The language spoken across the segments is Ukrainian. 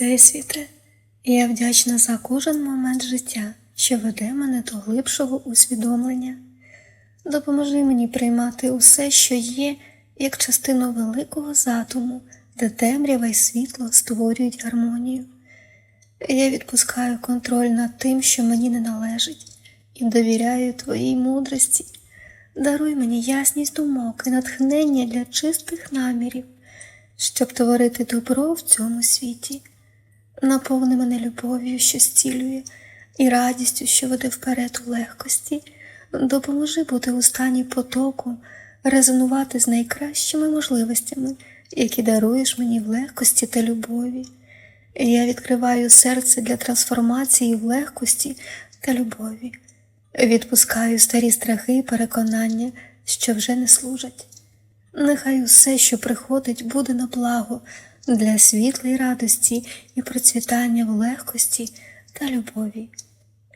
Всесвіте, я вдячна за кожен момент життя, що веде мене до глибшого усвідомлення. Допоможи мені приймати усе, що є, як частину великого затуму, де темрява й світло створюють гармонію. Я відпускаю контроль над тим, що мені не належить, і довіряю твоїй мудрості. Даруй мені ясність думок і натхнення для чистих намірів, щоб творити добро в цьому світі. Наповни мене любов'ю, що зцілює, і радістю, що веде вперед у легкості. Допоможи бути у стані потоку, резонувати з найкращими можливостями, які даруєш мені в легкості та любові. Я відкриваю серце для трансформації в легкості та любові. Відпускаю старі страхи і переконання, що вже не служать. Нехай усе, що приходить, буде на благо для світлої радості і процвітання в легкості та любові.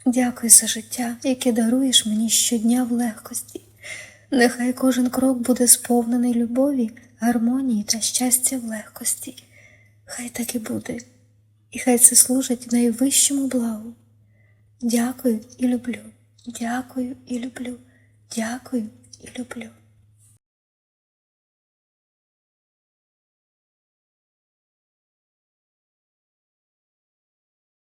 Дякую за життя, яке даруєш мені щодня в легкості. Нехай кожен крок буде сповнений любові, гармонії та щастя в легкості. Хай так і буде, і хай це служить найвищому благу. Дякую і люблю, дякую і люблю, дякую і люблю.